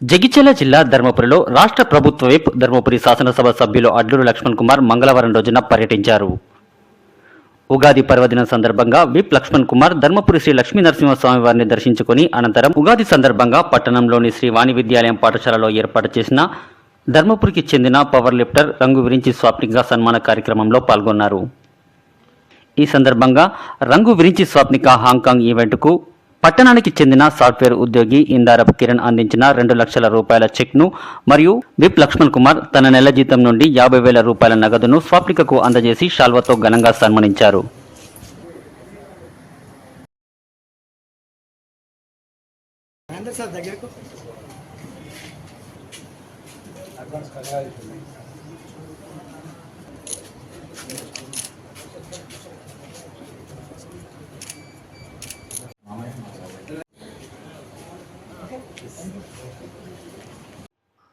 జగిత్యాల జిల్లా ధర్మపురిలో రాష్ట్ర ప్రభుత్వ విప్ ధర్మపురి శాసనసభ సభ్యులు అడ్లూరు లక్ష్మణ్ కుమార్ మంగళవారం రోజున పర్యటించారు. ఉగాది పర్వదినం సందర్భంగా విప్ లక్ష్మణ్ కుమార్ ధర్మపురి శ్రీ లక్ష్మీ నరసింహస్వామి వారిని దర్శించుకుని అనంతరం ఉగాది సందర్భంగా పట్టణంలోని శ్రీ వాణి విద్యాలయం పాఠశాలలో ఏర్పాటు చేసిన ధర్మపురికి చెందిన పవర్ లిఫ్టర్ రంగు విరించి స్వాప్నిక్గా సన్మాన కార్యక్రమంలో పాల్గొన్నారు. ఈ సందర్భంగా రంగు విరించి స్వాప్నిక హాంకాంగ్ ఈవెంట్కు పట్టణానికి చెందిన సాఫ్ట్వేర్ ఉద్యోగి ఇందారపు కిరణ్ అందించిన రెండు లక్షల రూపాయల చెక్ను మరియు విప్ లక్ష్మణ్ కుమార్ తన నెల జీతం నుండి యాభై వేల రూపాయల నగదును స్వాప్నికకు అందజేసి షాల్వతో ఘనంగా సన్మానించారు. దగ్గరకు.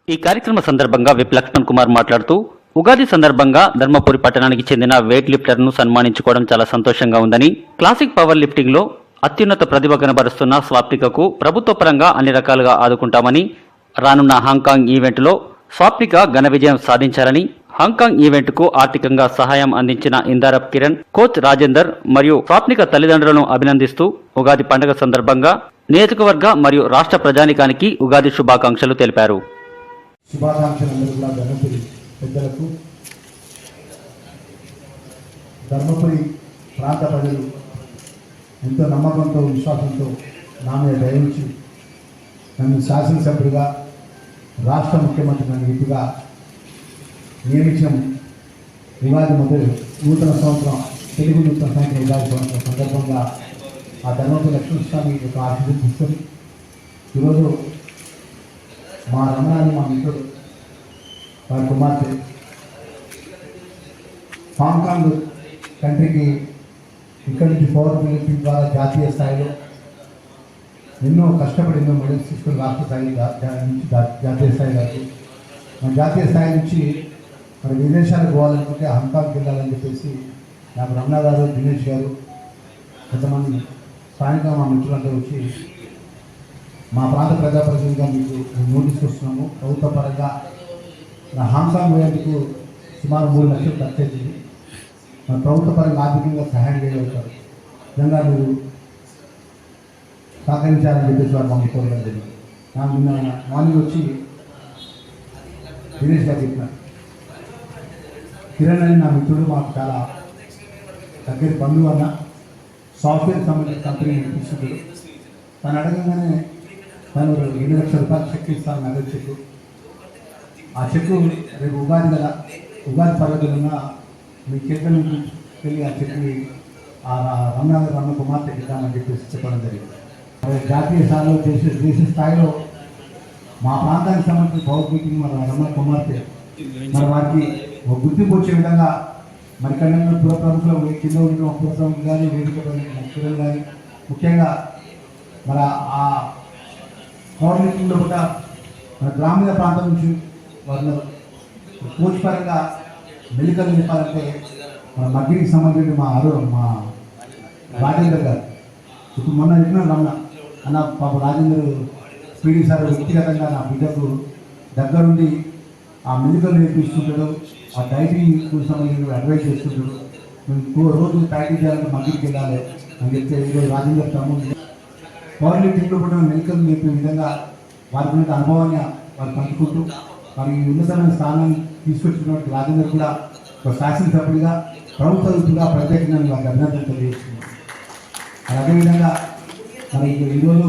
ఈ కార్యక్రమ సందర్భంగా విప్ లక్ష్మణ్ కుమార్ మాట్లాడుతూ ఉగాది సందర్భంగా ధర్మపురి పట్టణానికి చెందిన వెయిట్ లిఫ్టర్ను సన్మానించుకోవడం చాలా సంతోషంగా ఉందని క్లాసిక్ పవర్ లిఫ్టింగ్లో అత్యున్నత ప్రతిభ కనబరుస్తున్న స్వాప్నికకు ప్రభుత్వ పరంగా అన్ని రకాలుగా ఆదుకుంటామని రానున్న హాంకాంగ్ ఈవెంట్లో స్వాప్నిక ఘన విజయం సాధించాలని హాంకాంగ్ ఈవెంట్కు ఆర్థికంగా సహాయం అందించిన ఇందారప్ కిరణ్ కోచ్ రాజేందర్ మరియు స్వాప్నిక తల్లిదండ్రులను అభినందిస్తూ ఉగాది పండుగ సందర్భంగా నియోజకవర్గ మరియు రాష్ట్ర ప్రజానికానికి ఉగాది శుభాకాంక్షలు తెలిపారు. శుభాకాంక్షలు అందరూ కూడా ధర్మపురి పెద్దలకు ధర్మపురి ప్రాంత ప్రజలు ఎంతో నమ్మకంతో విశ్వాసంతో నా మీద దయవుంచి నన్ను శాసనసభ్యుడిగా రాష్ట్ర ముఖ్యమంత్రి నన్ను ఇటుగా నియమించిన ఉగాది మొదలు నూతన సంవత్సరం తెలుగు నూతన సంవత్సరం ఉగాది సంవత్సరం సందర్భంగా ఆ ధర్మపురి లక్ష్మణస్వామి యొక్క ఆశీర్వాదం ఈరోజు మా రమణాన్ని మా మిత్రుడు వారి కుమార్తె. హాంకాంగ్ కంట్రీకి ఇక్కడి నుంచి పవర్ పిలిపి ద్వారా జాతీయ స్థాయిలో ఎన్నో కష్టపడి ఎన్నో మెడల్స్ తీసుకుని రాష్ట్ర స్థాయి నుంచి జాతీయ స్థాయి వరకు మన జాతీయ స్థాయి నుంచి మరి విదేశాలకు పోవాలనుకుంటే హాంకాంగ్ వెళ్ళాలని చెప్పేసి నాకు రమణ గారు దినేష్ గారు కొంతమంది స్థానికంగా మా మిత్రులందరూ వచ్చి మా ప్రాంత ప్రజాప్రతినిధిగా మీకు మేము నోటీస్ వస్తున్నాము ప్రభుత్వ పరంగా నా హాంకాంగ్ పోయేందుకు సుమారు మూడు లక్షలు ఖర్చయింది మన ప్రభుత్వ పరంగా ఆర్థికంగా సహాయం చేయగలుగుతారు. నిజంగా మీరు సహకరించాలని చెప్పేసి వారు మమ్మల్ని కోరడం జరిగింది. నాకు నిన్న మార్నింగ్ వచ్చి దినేష్ గారు చెప్పినారు. కిరణ్ అని నా మిత్రుడు మాకు చాలా దగ్గర బంధువు అన్న. సాఫ్ట్వేర్ సంబంధించిన కంపెనీ తీసుకుంటాడు తను అడగగానే తను రెండు లక్షల రూపాయలు చెక్ ఇస్తాను నగదు చెక్కు ఆ చెక్ రేపు ఉగాది కదా. ఉగాది పర్వదిన మీ చేతుల నుంచి వెళ్ళి ఆ చెక్కి ఆ రమణ రమణ కుమార్తెకి ఇద్దామని చెప్పేసి చెప్పడం జరిగింది. జాతీయ స్థాయిలో దేశ దేశ స్థాయిలో మా ప్రాంతానికి సంబంధించిన పవర్ మీటింగ్ మన రమణ కుమార్తె మరి వారికి ఒక గుర్తింపు వచ్చే విధంగా మరి కన్నా పుర ప్రముఖులు కింద ఉన్న పుర ప్రముఖులు కానీ వేదిక ముఖ్యులు కానీ ముఖ్యంగా మన ఆ పౌర్ణిలో కూడా మన గ్రామీణ ప్రాంతం నుంచి వాళ్ళు కోచపరంగా మెలికలు చెప్పాలంటే మన మగ్గిరికి సంబంధించిన మా ఆరు మా రాజేందర్ గారు. ఇప్పుడు మొన్న చెప్పిన రమణ అన్న పాప రాజేందర్ పీడీ సార్ వ్యక్తిగతంగా నా బిడ్డకు దగ్గరుండి ఆ మెలికలు నేర్పిస్తుంటాడు ఆ డైటింగ్ సంబంధించిన అడ్వైజ్ చేస్తుంటాడు. మేము ఇంకో రోజు డైటింగ్ చేయాలంటే మగ్గిరికి వెళ్ళాలి అని చెప్తే ఈరోజు రాజేందర్ తమ్ముడు పౌరులు టీంలో కూడా మెడికల్ నేర్పే విధంగా వారికి ఉన్న అనుభవాన్ని వారు పంచుకుంటూ వారి ఉన్నతమైన స్థానాన్ని తీసుకొచ్చినటువంటి రాజేందర్ కూడా ఒక శాసనసభ్యుడిగా ప్రభుత్వ వ్యక్తిగా ప్రత్యేకంగా వారికి అభినందన తెలియజేస్తున్నాం అదేవిధంగా మరి ఇక ఈరోజు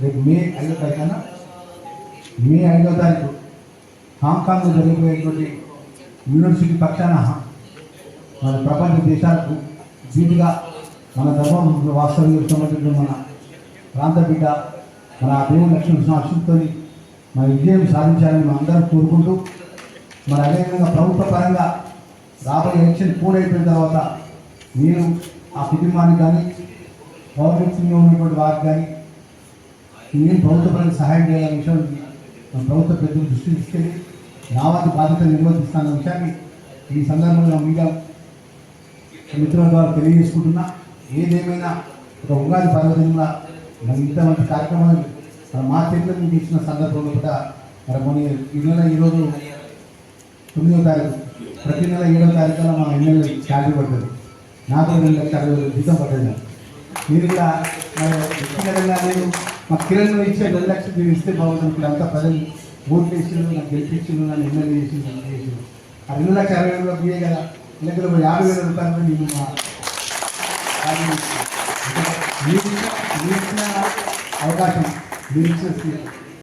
రేపు మే ఐదో తారీఖున మే ఐదో తారీఖు హాంకాంగ్లో జరిగిపోయేటువంటి యూనివర్సిటీ పక్షాన మన ప్రపంచ దేశాలకు దీటుగా మన ధర్మం వాస్తవం సంబంధించిన మన ప్రాంత బిడ్డ మన ఆ దేవుని లక్ష్మణ ఆశితో మన విజయం సాధించాలని మనం అందరం కోరుకుంటూ మరి అదేవిధంగా ప్రభుత్వ పరంగా రాబోయే ఎలక్షన్ పూర్తయిపోయిన తర్వాత మీరు ఆ కుటుంబానికి కానీ పౌరత్వంలో ఉన్నటువంటి వారికి కానీ నేను ప్రభుత్వ పరంగా సహాయం చేయాలనే విషయం మన ప్రభుత్వ పెద్దలు దృష్టి తీసుకెళ్ళి నా వారి బాధ్యత నిర్వర్తిస్తానన్న విషయాన్ని ఈ సందర్భంగా మీడియా మిత్రుల ద్వారా తెలియజేసుకుంటున్నా. ఏదేమైనా ఒక ఉగాది పర్వదినంగా మరి మిగతా మంచి కార్యక్రమాలు మరి మా చేతిలో నుంచి ఇచ్చిన సందర్భంలో కూడా మరి మొన్న ఈ నెల ఈరోజు తొమ్మిదో తారీఖు ప్రతి నెల ఏడో తారీఖున మా ఎమ్మెల్యే ఛార్జీ పడ్డది. నాకు రెండు లక్షల అరవై వేలు జీతం పడ్డది. మీరు కూడా నేను మా కిరణ్ ఇచ్చే రెండు లక్షలు మీరు ఇస్తే బాగుంటుంది. ఇప్పుడు అంతా ప్రజలు ఓట్లు వేసిండు నాకు గెలిపించిండు నన్ను ఎమ్మెల్యే చేసిండు నన్ను చేసిండు ఆ రెండు లక్షల అరవై వేలు బియ్యే కదా. లేకపోతే యాభై వేల రూపాయలు నేను మా మీరు ఇచ్చిన అవకాశం. మీరు ఇచ్చిన